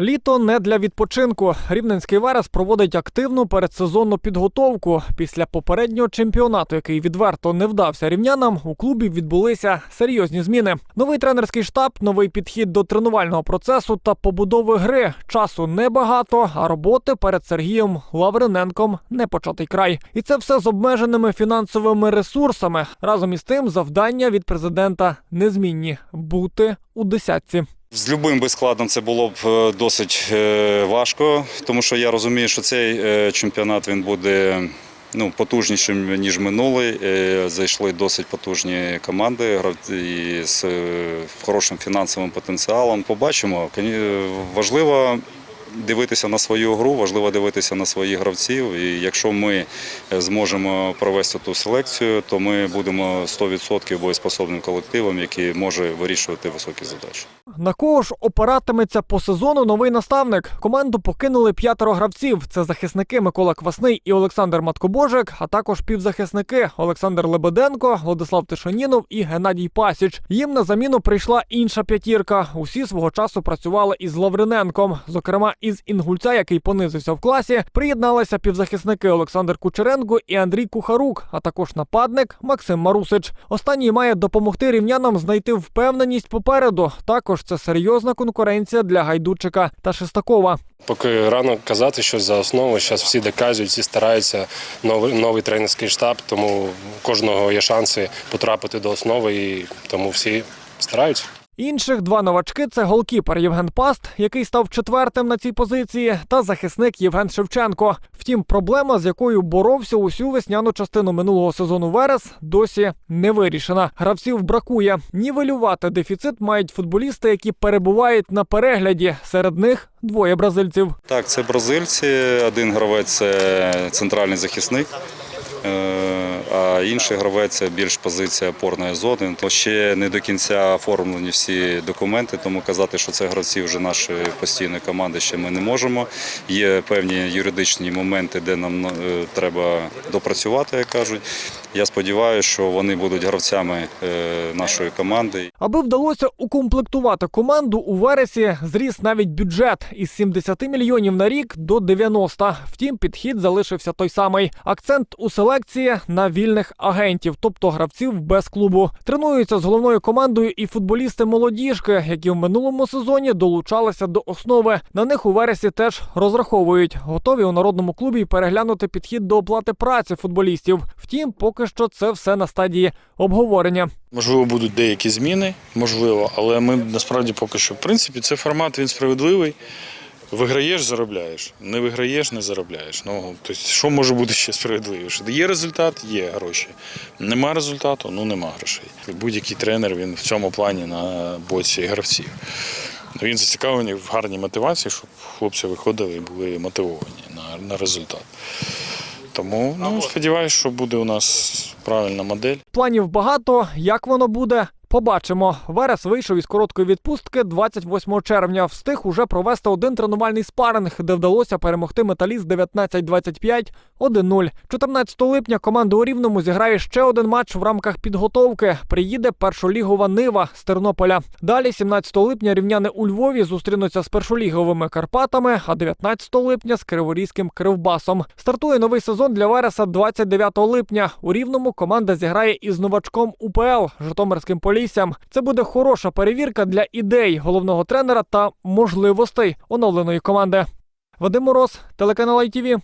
Літо не для відпочинку. Рівненський Верес проводить активну передсезонну підготовку. Після попереднього чемпіонату, який відверто не вдався рівнянам, у клубі відбулися серйозні зміни. Новий тренерський штаб, новий підхід до тренувального процесу та побудови гри. Часу небагато, а роботи перед Сергієм Лавриненком не початий край. І це все з обмеженими фінансовими ресурсами. Разом із тим, завдання від президента незмінні бути у десятці. З любим би складом це було б е, досить е, важко, тому що я розумію, що цей е, чемпіонат він буде ну, потужнішим ніж минулий. Зайшли досить потужні команди з хорошим фінансовим потенціалом. Побачимо. Важливо. Дивитися на свою гру, важливо дивитися на своїх гравців. І якщо ми зможемо провести ту селекцію, то ми будемо 100% боєспособним колективом, який може вирішувати високі задачі. На кого ж опиратиметься по сезону новий наставник? Команду покинули п'ятеро гравців. Це захисники Микола Квасний і Олександр Маткобожик, а також півзахисники Олександр Лебеденко, Владислав Тишанінов і Геннадій Пасіч. Їм на заміну прийшла інша п'ятірка. Усі свого часу працювали із Лавриненком. Зокрема, із Інгульця, який понизився в класі, приєдналися півзахисники Олександр Кучеренко і Андрій Кухарук, а також нападник Максим Марусич. Останній має допомогти рівнянам знайти впевненість попереду. Також це серйозна конкуренція для Гайдучика та Шестакова. Поки рано казати щось за основу. Зараз всі доказують, всі стараються. Новий новий тренерський штаб, тому у кожного є шанси потрапити до основи, і тому всі стараються. Інших два новачки це голкіпер Євген Паст, який став четвертим на цій позиції, та захисник Євген Шевченко. Втім, проблема, з якою боровся усю весняну частину минулого сезону Верес, досі не вирішена. Гравців бракує. Нівелювати дефіцит мають футболісти, які перебувають на перегляді. Серед них двоє бразильців. Так, це бразильці. Один гравець це центральний захисник, е, а інший гравець більш позиція опорної зони. Ще не до кінця оформлені всі документи, тому казати, що це гравці вже нашої постійної команди ще ми не можемо. Є певні юридичні моменти, де нам е, треба допрацювати, як кажуть. Я сподіваюся, що вони будуть гравцями е, нашої команди. Аби вдалося укомплектувати команду, у вересі зріс навіть бюджет із 70 мільйонів на рік до 90. Втім, підхід залишився той самий. Акцент у селекції на вільних агентів, тобто гравців без клубу. Тренуються з головною командою і футболісти молодіжки, які в минулому сезоні долучалися до основи. На них у вересі теж розраховують. Готові у народному клубі переглянути підхід до оплати праці футболістів. Втім, поки що це все на стадії обговорення. Можливо, будуть деякі зміни, можливо, але ми насправді поки що. В принципі, це формат він справедливий. Виграєш, заробляєш. Не виграєш, не заробляєш. Ну, тобто, що може бути ще справедливіше? Є результат, є гроші. Нема результату, ну нема грошей. Будь-який тренер він в цьому плані на боці гравців. Він зацікавлений в гарній мотивації, щоб хлопці виходили і були мотивовані на, на результат. Тому ну, сподіваюся, що буде у нас правильна модель. Планів багато. Як воно буде? Побачимо. Верес вийшов із короткої відпустки 28 червня. Встиг уже провести один тренувальний спаринг, де вдалося перемогти металіст 19-25 1-0. 14 липня команда у Рівному зіграє ще один матч в рамках підготовки. Приїде першолігова Нива з Тернополя. Далі, 17 липня, рівняни у Львові зустрінуться з першоліговими Карпатами, а 19 липня з Криворізьким Кривбасом. Стартує новий сезон для Вереса 29 липня. У Рівному команда зіграє із новачком УПЛ Житомирським Поліссям. Це буде хороша перевірка для ідей головного тренера та можливостей оновленої команди. Вадим Мороз, телеканал ITV.